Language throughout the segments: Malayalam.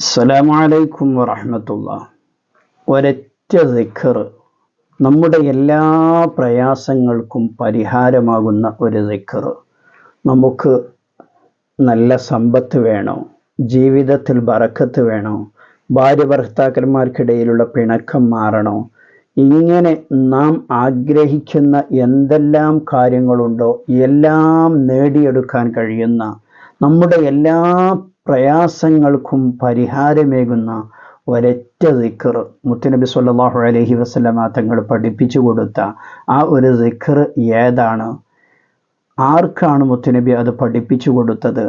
അസ്സലാമലൈക്കും വറഹമത്തുള്ള. ഒരൊറ്റ ദിക്കർ നമ്മുടെ എല്ലാ പ്രയാസങ്ങൾക്കും പരിഹാരമാകുന്ന ഒരു ദിക്കർ നമുക്ക് നല്ല സമ്പത്ത് വേണോ? ജീവിതത്തിൽ ബറക്കത്ത് വേണോ? ഭാര്യ ഭർത്താക്കന്മാർക്കിടയിലുള്ള പിണക്കം മാറണോ? ഇങ്ങനെ നാം ആഗ്രഹിക്കുന്ന എന്തെല്ലാം കാര്യങ്ങളുണ്ടോ? എല്ലാം നേടിയെടുക്കാൻ കഴിയുന്ന നമ്മുടെ എല്ലാ പ്രയാസങ്ങൾക്കും പരിഹാരമേകുന്ന ഒരൊറ്റ ദിക്കർ മുത്തുനബി സല്ലാഹു അലഹി വസ്ലമ തങ്ങൾ പഠിപ്പിച്ചു കൊടുത്ത ആ ഒരു ദിക്കർ ഏതാണ്? ആർക്കാണ് മുത്തുനബി അത് പഠിപ്പിച്ചു കൊടുത്തത്?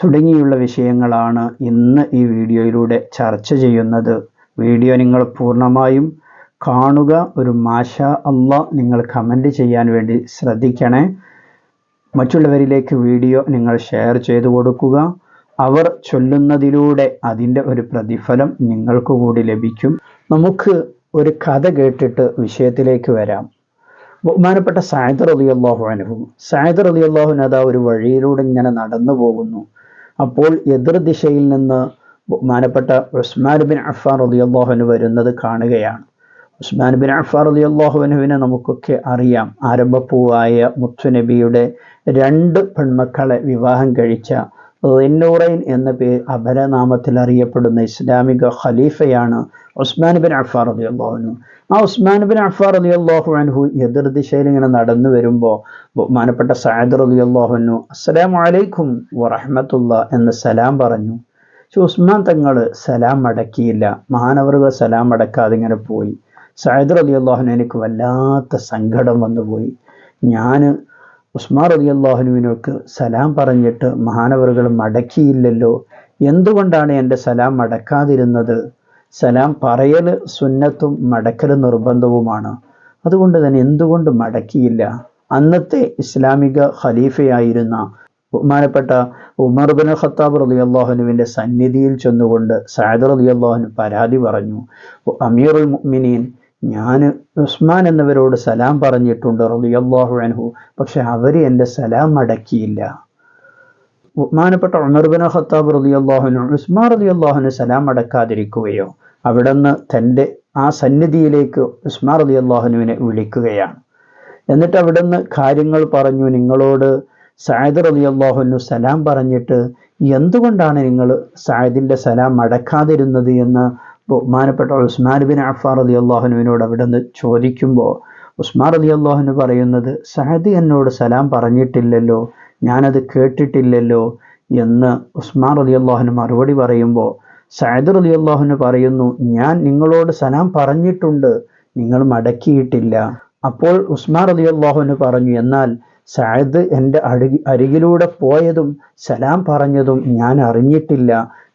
തുടങ്ങിയുള്ള വിഷയങ്ങളാണ് ഇന്ന് ഈ വീഡിയോയിലൂടെ ചർച്ച ചെയ്യുന്നത്. വീഡിയോ നിങ്ങൾ പൂർണമായും കാണുക. ഒരു മാഷ അല്ല നിങ്ങൾ കമന്റ് ചെയ്യാൻ വേണ്ടി ശ്രദ്ധിക്കണേ. മറ്റുള്ളവരിലേക്ക് വീഡിയോ നിങ്ങൾ ഷെയർ ചെയ്തു കൊടുക്കുക. അവർ ചൊല്ലുന്നതിലൂടെ അതിന്റെ ഒരു പ്രതിഫലം നിങ്ങൾക്ക് കൂടി ലഭിക്കും. നമുക്ക് ഒരു കഥ കേട്ടിട്ട് വിഷയത്തിലേക്ക് വരാം. ബഹുമാനപ്പെട്ട സായദർ അലി അള്ളാഹു അനുഭവം സായദർ അലി അള്ളാഹു ഒരു വഴിയിലൂടെ ഇങ്ങനെ നടന്നു പോകുന്നു. അപ്പോൾ എതിർ ദിശയിൽ നിന്ന് ബഹുമാനപ്പെട്ട ഉസ്മാൻ ബിൻ അഫാർ അലി അള്ളാഹുവിന് വരുന്നത് കാണുകയാണ്. ഉസ്മാൻ ബിൻ അഫാർ അലി അള്ളാഹുവിനുവിനെ നമുക്കൊക്കെ അറിയാം. ആരംഭപ്പൂവായ മുത്തുനബിയുടെ രണ്ട് പെൺമക്കളെ വിവാഹം കഴിച്ച റിന്നൂറൈൻ എന്ന പേര് അപരനാമത്തിൽ അറിയപ്പെടുന്ന ഇസ്ലാമിക ഖലീഫയാണ് ഉസ്മാൻ ബിൻ അഫാർ അലി അള്ളാഹുനു ആ ഉസ്മാൻ ബിൻ അഫാർ അലി അള്ളാഹു അൻഹു എതിർ ദിശയിൽ ഇങ്ങനെ നടന്നു വരുമ്പോൾ ബഹുമാനപ്പെട്ട സയദ് അലി അള്ളാഹുനു അസ്സലാം വലൈക്കും വറഹമത്തുള്ള എന്ന് സലാം പറഞ്ഞു. പക്ഷെ ഉസ്മാൻ തങ്ങൾ സലാം അടക്കിയില്ല. മഹാനവറുകൾ സലാം അടക്കാതെ ഇങ്ങനെ പോയി. സയദ് അലി അള്ളാഹുനു എനിക്ക് വല്ലാത്ത സങ്കടം വന്നുപോയി. ഞാൻ ഉസ്മാർ അലി അള്ളാഹുനുവിനോക്ക് സലാം പറഞ്ഞിട്ട് മഹാനവറുകൾ മടക്കിയില്ലല്ലോ. എന്തുകൊണ്ടാണ് എന്റെ സലാം മടക്കാതിരുന്നത്? സലാം പറയൽ സുന്നത്തും മടക്കൽ നിർബന്ധവുമാണ്. അതുകൊണ്ട് തന്നെ എന്തുകൊണ്ട് മടക്കിയില്ല? അന്നത്തെ ഇസ്ലാമിക ഖലീഫയായിരുന്ന ബഹുമാനപ്പെട്ട ഉമർ ബിൻ ഖത്താബ് റലി അള്ളാഹുനുവിന്റെ സന്നിധിയിൽ ചെന്നുകൊണ്ട് സയദ് റലി അള്ളാഹുന് പരാതി പറഞ്ഞു. അമീറുൽ മുഅ്മിനീൻ ഞാൻ ഉസ്മാൻ എന്നിവരോട് സലാം പറഞ്ഞിട്ടുണ്ട് റളിയല്ലാഹു അൻഹു. പക്ഷെ അവർ എന്റെ സലാം അടക്കിയില്ല. ബഹുമാനപ്പെട്ട ഉമർ ബിൻ ഖത്താബ് റളിയല്ലാഹുനു ഉസ്മാൻ റളിയല്ലാഹുനു സലാം അടക്കാതിരിക്കുകയോ അവിടുന്ന് തന്റെ ആ സന്നിധിയിലേക്ക് ഉസ്മാൻ റളിയല്ലാഹുനുവിനെ വിളിക്കുകയാണ്. എന്നിട്ട് അവിടുന്ന് കാര്യങ്ങൾ പറഞ്ഞു നിങ്ങളോട് സായദ് റളിയല്ലാഹുനു സലാം പറഞ്ഞിട്ട് എന്തുകൊണ്ടാണ് നിങ്ങൾ സായദിന്റെ സലാം അടക്കാതിരുന്നത് എന്ന് ബഹുമാനപ്പെട്ട ഉസ്മാൻ ബിൻ അഫാർ അലി അള്ളാഹുനുവിനോട് അവിടെ നിന്ന് ചോദിക്കുമ്പോൾ ഉസ്മാൻ അലി അള്ളാഹുനു പറയുന്നത് സഹദ് എന്നോട് സലാം പറഞ്ഞിട്ടില്ലല്ലോ ഞാനത് കേട്ടിട്ടില്ലല്ലോ എന്ന് ഉസ്മാൻ അലി അള്ളാഹുന് മറുപടി പറയുമ്പോൾ സഹദർ അലി അള്ളാഹുന് പറയുന്നു ഞാൻ നിങ്ങളോട് സലാം പറഞ്ഞിട്ടുണ്ട് നിങ്ങൾ മടക്കിയിട്ടില്ല. അപ്പോൾ ഉസ്മാൻ അലി അള്ളാഹുന് പറഞ്ഞു എന്നാൽ സയദ് എന്റെ അടി അരികിലൂടെ പോയതും സലാം പറഞ്ഞതും ഞാൻ അറിഞ്ഞിട്ടില്ല.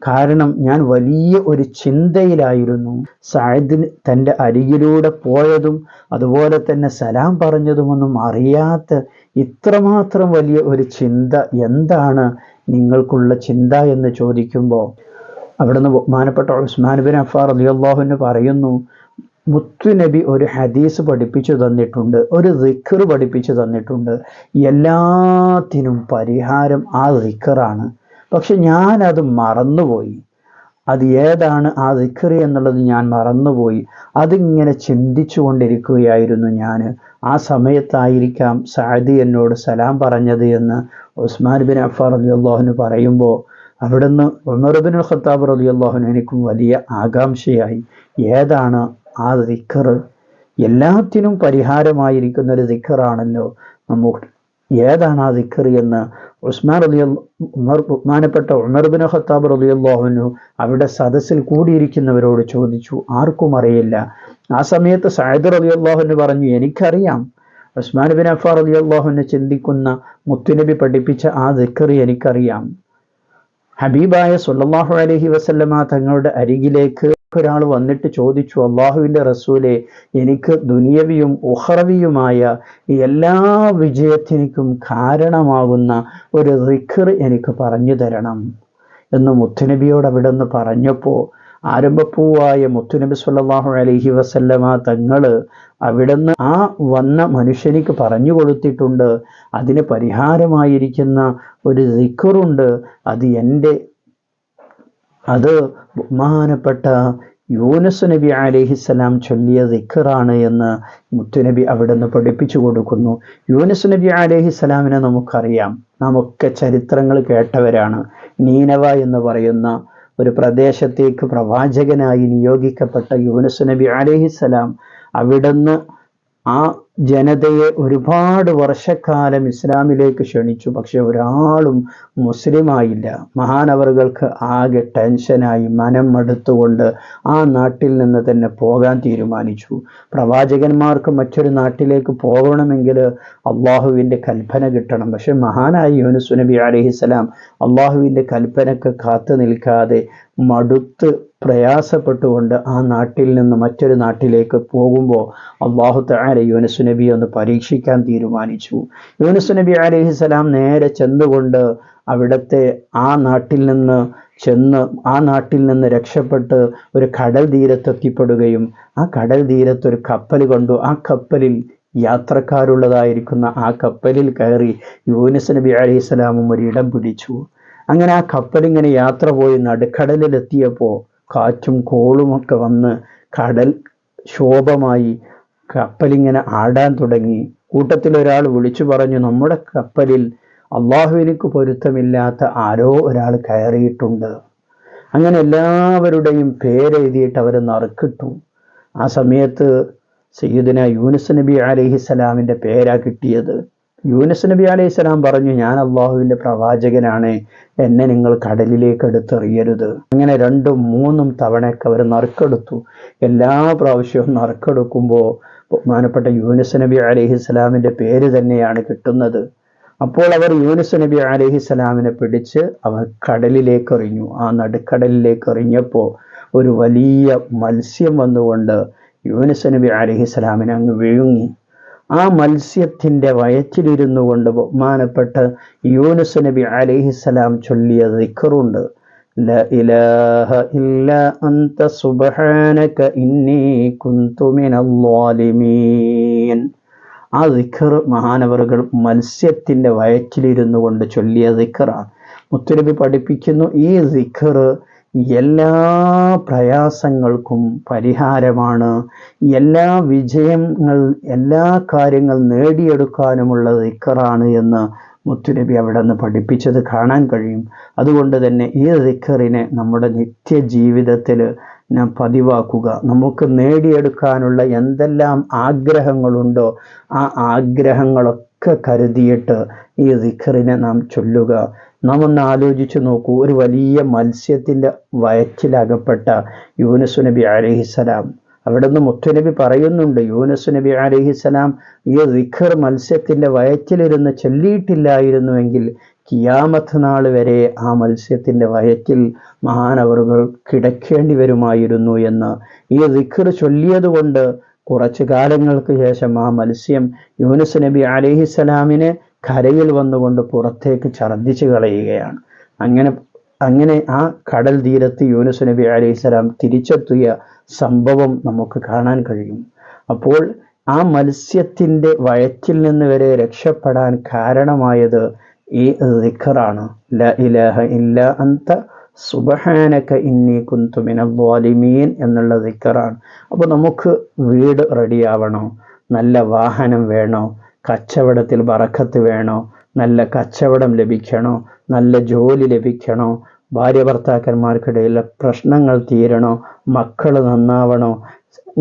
കാരണം ഞാൻ വലിയ ഒരു ചിന്തയിലായിരുന്നു. സായദിന് തന്റെ അരികിലൂടെ പോയതും അതുപോലെ തന്നെ സലാം പറഞ്ഞതുമൊന്നും അറിയാത്ത ഇത്രമാത്രം വലിയ ഒരു ചിന്ത എന്താണ് നിങ്ങൾക്കുള്ള ചിന്ത എന്ന് ചോദിക്കുമ്പോൾ അവിടുന്ന് ബഹുമാനപ്പെട്ട ഉസ്മാൻ ബിൻ അഫാർ അലിയല്ലാഹുവിന് പറയുന്നു മുത്തുനബി ഒരു ഹദീസ് പഠിപ്പിച്ചു തന്നിട്ടുണ്ട് ഒരു റിക്കർ പഠിപ്പിച്ചു തന്നിട്ടുണ്ട്. എല്ലാത്തിനും പരിഹാരം ആ റിക്കറാണ് പക്ഷെ ഞാനത് മറന്നുപോയി. അത് ഏതാണ് ആ റിക്കർ എന്നുള്ളത് ഞാൻ മറന്നുപോയി. അതിങ്ങനെ ചിന്തിച്ചു കൊണ്ടിരിക്കുകയായിരുന്നു ഞാൻ ആ സമയത്തായിരിക്കാം സാദി എന്നോട് സലാം പറഞ്ഞത് എന്ന് ഉസ്മാൻ ബിൻ അഫാർ അലി അള്ളാഹുന് പറയുമ്പോൾ അവിടുന്ന് ഉമർ ബിൻ ഖത്താബ് അലി അള്ളാഹുന് എനിക്കും വലിയ ആകാംക്ഷയായി. ഏതാണ് ആ ദിക്കർ എല്ലാത്തിനും പരിഹാരമായിരിക്കുന്ന ഒരു ദിക്കറാണല്ലോ നമുക്ക് ഏതാണ് ആ ദിക്കർ എന്ന് ഉസ്മാൻ റലി ഉമർ ബഹുമാനപ്പെട്ട ഉമർ ബിൻ ഖത്താബ് റലി അള്ളാഹുനു അവിടെ സദസ്സിൽ കൂടിയിരിക്കുന്നവരോട് ചോദിച്ചു ആർക്കും അറിയില്ല. ആ സമയത്ത് സയദ് റലി അള്ളാഹുന് പറഞ്ഞു എനിക്കറിയാം. ഉസ്മാൻ ബിൻ അഫാർ അള്ളാഹുന് ചിന്തിക്കുന്ന മുത്തുനബി പഠിപ്പിച്ച ആ ദിക്കർ എനിക്കറിയാം. ഹബീബായ സുല്ലാഹു അലഹി വസല്ലമ തങ്ങളുടെ അരികിലേക്ക് ഒരാൾ വന്നിട്ട് ചോദിച്ചു അള്ളാഹുവിന്റെ റസൂലെ എനിക്ക് ദുനിയവിയും ഉഹറവിയുമായ എല്ലാ വിജയത്തിനും കാരണമാകുന്ന ഒരു റിഖർ എനിക്ക് പറഞ്ഞു തരണം. എന്ന് മുത്തുനബിയോട് അവിടെ നിന്ന് പറഞ്ഞപ്പോൾ ആരംഭപ്പൂവായ മുത്തുനബി സല്ലാഹു അലഹി വസല്ലമ തങ്ങൾ അവിടുന്ന് ആ വന്ന മനുഷ്യനിക്ക് പറഞ്ഞു കൊടുത്തിട്ടുണ്ട് അതിന് പരിഹാരമായിരിക്കുന്ന ഒരു റിക്കറുണ്ട് അത് എന്റെ അത് ബഹുമാനപ്പെട്ട യൂനസ് നബി അലിഹിസ്സലാം ചൊല്ലിയ ദിക്കറാണ് എന്ന് മുത്തുനബി അവിടെ നിന്ന് പഠിപ്പിച്ചു കൊടുക്കുന്നു. യൂനസ് നബി അലിഹിസ്സലാമിനെ നമുക്കറിയാം. നമുക്ക് ചരിത്രങ്ങൾ കേട്ടവരാണ്. നീനവ എന്ന് പറയുന്ന ഒരു പ്രദേശത്തേക്ക് പ്രവാചകനായി നിയോഗിക്കപ്പെട്ട യൂനസ് നബി അലിഹിസ്സലാം അവിടുന്ന് ആ ജനതയെ ഒരുപാട് വർഷക്കാലം ഇസ്ലാമിലേക്ക് ക്ഷണിച്ചു. പക്ഷെ ഒരാളും മുസ്ലിമായില്ല. മഹാനവറുകൾക്ക് ആകെ ടെൻഷനായി മനം മടുത്തുകൊണ്ട് ആ നാട്ടിൽ നിന്ന് തന്നെ പോകാൻ തീരുമാനിച്ചു. പ്രവാചകന്മാർക്ക് മറ്റൊരു നാട്ടിലേക്ക് പോകണമെങ്കിൽ അള്ളാഹുവിന്റെ കൽപ്പന കിട്ടണം. പക്ഷെ മഹാനായി യൂനുസ് നബി അലഹിസ്സലാം അള്ളാഹുവിന്റെ കൽപ്പനക്ക് കാത്തു നിൽക്കാതെ മടുത്ത് പ്രയാസപ്പെട്ടുകൊണ്ട് ആ നാട്ടിൽ നിന്ന് മറ്റൊരു നാട്ടിലേക്ക് പോകുമ്പോൾ അള്ളാഹു താര യൂനസ് നബി ഒന്ന് പരീക്ഷിക്കാൻ തീരുമാനിച്ചു. യൂനുസ് നബി അലഹിസ്സലാം നേരെ ചെന്നുകൊണ്ട് അവിടുത്തെ ആ നാട്ടിൽ നിന്ന് ചെന്ന് ആ നാട്ടിൽ നിന്ന് രക്ഷപ്പെട്ട് ഒരു കടൽ തീരത്തെത്തിപ്പെടുകയും ആ കടൽ തീരത്ത് ഒരു കപ്പൽ കൊണ്ടു. ആ കപ്പലിൽ യാത്രക്കാരുള്ളതായിരിക്കുന്ന ആ കപ്പലിൽ കയറി യൂനുസ് നബി അലൈഹിസ്സലാമും ഒരിടം പിടിച്ചു. അങ്ങനെ ആ കപ്പലിങ്ങനെ യാത്ര പോയി നടുക്കടലിലെത്തിയപ്പോൾ കാറ്റും കോളുമൊക്കെ വന്ന് കടൽ ശോഭമായി കപ്പലിങ്ങനെ ആടാൻ തുടങ്ങി. കൂട്ടത്തിൽ ഒരാൾ വിളിച്ചു പറഞ്ഞു നമ്മുടെ കപ്പലിൽ അള്ളാഹുവിനക്ക് പൊരുത്തമില്ലാത്ത ആരോ ഒരാൾ കയറിയിട്ടുണ്ട്. അങ്ങനെ എല്ലാവരുടെയും പേരെഴുതിയിട്ട് അവർ നറുക്കിട്ടു. ആ സമയത്ത് സയ്യിദിന യൂനുസ് നബി അലഹിസ്സലാമിന്റെ പേരാ കിട്ടിയത്. യൂനസ് നബി അലൈഹി സ്വലാം പറഞ്ഞു ഞാൻ അള്ളാഹുവിന്റെ പ്രവാചകനാണ് എന്നെ നിങ്ങൾ കടലിലേക്ക് എടുത്തെറിയരുത്. അങ്ങനെ രണ്ടും മൂന്നും തവണയൊക്കെ അവർ നറുക്കെടുത്തു. എല്ലാ പ്രാവശ്യവും നറുക്കെടുക്കുമ്പോൾ ബഹുമാനപ്പെട്ട യൂനസ് നബി അലൈഹി സ്വലാമിന്റെ പേര് തന്നെയാണ് കിട്ടുന്നത്. അപ്പോൾ അവർ യൂനസ് നബി അലൈഹി സ്വലാമിനെ പിടിച്ച് അവർ കടലിലേക്ക് എറിഞ്ഞു ആ നടുക്കടലിലേക്ക് എറിഞ്ഞപ്പോൾ ഒരു വലിയ മത്സ്യം വന്നുകൊണ്ട് യൂനസ് നബി അലൈഹി സ്വലാമിനെ അങ്ങ് വിഴുങ്ങി. ആ മത്സ്യത്തിന്റെ വയറ്റിലിരുന്നു കൊണ്ട് ബഹുമാനപ്പെട്ട യൂനുസ് നബി അലിഹിസലാം ചൊല്ലിയ ദിക്കറുണ്ട് ആ ദിക്കർ മഹാനവറുകൾ മത്സ്യത്തിന്റെ വയറ്റിലിരുന്നു കൊണ്ട് ചൊല്ലിയ ദിക്കറാണ് മുത്തുനബി പഠിപ്പിക്കുന്നു ഈ ദിക്കർ എല്ലാ പ്രയാസങ്ങൾക്കും പരിഹാരമാണ്. എല്ലാ വിജയങ്ങൾ എല്ലാ കാര്യങ്ങൾ നേടിയെടുക്കാനുമുള്ള ദിക്കറാണ് എന്ന് മുത്തുനബി അവിടെ നിന്ന് പഠിപ്പിച്ചത് കാണാൻ കഴിയും. അതുകൊണ്ട് തന്നെ ഈ ദിക്കറിനെ നമ്മുടെ നിത്യജീവിതത്തിൽ നാം പതിവാക്കുക. നമുക്ക് നേടിയെടുക്കാനുള്ള എന്തെല്ലാം ആഗ്രഹങ്ങളുണ്ടോ ആ ആഗ്രഹങ്ങളൊക്കെ കരുതിയിട്ട് ഈ ദിക്കറിനെ നാം ചൊല്ലുക. നാം ഒന്ന് ആലോചിച്ച് നോക്കൂ. ഒരു വലിയ മത്സ്യത്തിന്റെ വയറ്റിലകപ്പെട്ട യൂനസ് നബി അലഹിസലാം അവിടെ നിന്ന് മുത്തുനബി പറയുന്നുണ്ട് യൂനസ് നബി അലഹിസലാം ഈ റിഖർ മത്സ്യത്തിന്റെ വയറ്റിലിരുന്ന് ചൊല്ലിയിട്ടില്ലായിരുന്നുവെങ്കിൽ കിയാമത്ത് നാൾ വരെ ആ മത്സ്യത്തിന്റെ വയറ്റിൽ മഹാനവറുകൾ കിടക്കേണ്ടി വരുമായിരുന്നു എന്ന്. ഈ റിഖർ ചൊല്ലിയതുകൊണ്ട് കുറച്ചു കാലങ്ങൾക്ക് ശേഷം ആ മത്സ്യം യൂനസ് നബി അലിഹിസലാമിനെ കരയിൽ വന്നുകൊണ്ട് പുറത്തേക്ക് ഛർദ്ദിച്ചു കളയുകയാണ്. അങ്ങനെ അങ്ങനെ ആ കടൽ തീരത്ത് യൂനുസ് നബി അലൈഹിസ്സലാം തിരിച്ചെത്തിയ സംഭവം നമുക്ക് കാണാൻ കഴിയും. അപ്പോൾ ആ മത്സ്യത്തിന്റെ വയറ്റിൽ നിന്ന് വരെ രക്ഷപ്പെടാൻ കാരണമായത് ഈ ദിഖറാണ്. ല ഇലാഹ ഇല്ല അന്ത സുബഹാനക ഇന്നി മിനൽ എന്നുള്ള ദിക്കറാണ് അപ്പോൾ നമുക്ക് വീട് റെഡിയാവണോ? നല്ല വാഹനം വേണോ? കച്ചവടത്തിൽ ബറക്കത്ത് വേണോ? നല്ല കച്ചവടം ലഭിക്കണോ? നല്ല ജോലി ലഭിക്കണോ? ഭാര്യ ഭർത്താക്കന്മാർക്കിടയിലെ പ്രശ്നങ്ങൾ തീരണോ? മക്കൾ നന്നാവണോ?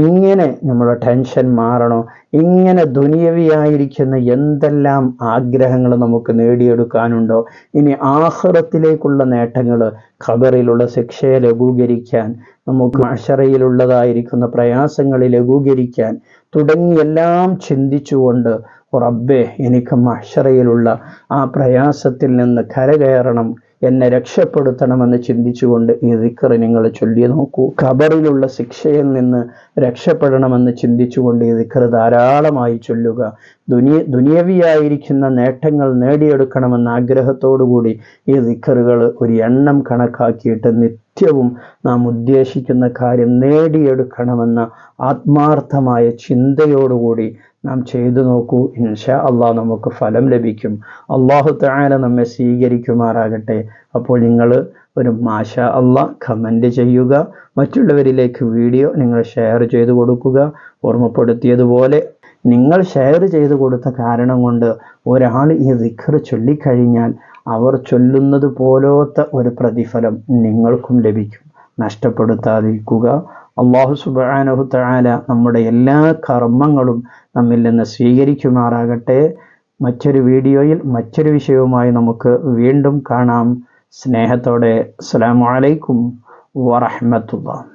ഇങ്ങനെ നമ്മുടെ ടെൻഷൻ മാറണോ? ഇങ്ങനെ ദുനിയവിയായിരിക്കുന്ന എന്തെല്ലാം ആഗ്രഹങ്ങൾ നമുക്ക് നേടിയെടുക്കാനുണ്ടോ? ഇനി ആഹ്റത്തിലേക്കുള്ള നേട്ടങ്ങൾ ഖബറിലുള്ള ശിക്ഷയെ ലഘൂകരിക്കാൻ നമുക്ക് അഷറയിലുള്ളതായിരിക്കുന്ന പ്രയാസങ്ങളെ ലഘൂകരിക്കാൻ തുടങ്ങിയെല്ലാം ചിന്തിച്ചുകൊണ്ട് റബ്ബെ എനിക്ക് മഷറയിലുള്ള ആ പ്രയാസത്തിൽ നിന്ന് കരകയറണം. എന്നെ രക്ഷപ്പെടുത്തണമെന്ന് ചിന്തിച്ചുകൊണ്ട് ഈ ദിക്കർ നിങ്ങൾ ചൊല്ലി നോക്കൂ. ഖബറിലുള്ള ശിക്ഷയിൽ നിന്ന് രക്ഷപ്പെടണമെന്ന് ചിന്തിച്ചുകൊണ്ട് ഈ ദിക്കർ ധാരാളമായി ചൊല്ലുക. ദുനിയ ദുനിയവിയായിരിക്കുന്ന നേട്ടങ്ങൾ നേടിയെടുക്കണമെന്ന ആഗ്രഹത്തോടുകൂടി ഈ ദിക്കറുകൾ ഒരു എണ്ണം കണക്കാക്കിയിട്ട് നിത്യവും നാം ഉദ്ദേശിക്കുന്ന കാര്യം നേടിയെടുക്കണമെന്ന ആത്മാർത്ഥമായ ചിന്തയോടുകൂടി നാം ചെയ്തു നോക്കൂ. ഇൻഷാ അള്ളാഹ് നമുക്ക് ഫലം ലഭിക്കും. അള്ളാഹു താല നമ്മെ സ്വീകരിക്കുമാറാകട്ടെ. അപ്പോൾ നിങ്ങൾ ഒരു മാഷ അല്ല കമന്റ് ചെയ്യുക. മറ്റുള്ളവരിലേക്ക് വീഡിയോ നിങ്ങൾ ഷെയർ ചെയ്ത് കൊടുക്കുക. ഓർമ്മപ്പെടുത്തിയതുപോലെ നിങ്ങൾ ഷെയർ ചെയ്ത് കൊടുത്ത കാരണം കൊണ്ട് ഒരാൾ ഈ ദിഖർ ചൊല്ലിക്കഴിഞ്ഞാൽ അവർ ചൊല്ലുന്നത് പോലത്തെ ഒരു പ്രതിഫലം നിങ്ങൾക്കും ലഭിക്കും. നഷ്ടപ്പെടുത്താതിരിക്കുക. അള്ളാഹു സുബാനഹു തആല നമ്മുടെ എല്ലാ കർമ്മങ്ങളും നമ്മിൽ നിന്ന് സ്വീകരിക്കുമാറാകട്ടെ. മറ്റൊരു വീഡിയോയിൽ മറ്റൊരു വിഷയവുമായി നമുക്ക് വീണ്ടും കാണാം. സ്നേഹത്തോടെ അസ്സലാമു വലൈക്കും വറഹ്മത്തുള്ളാഹി.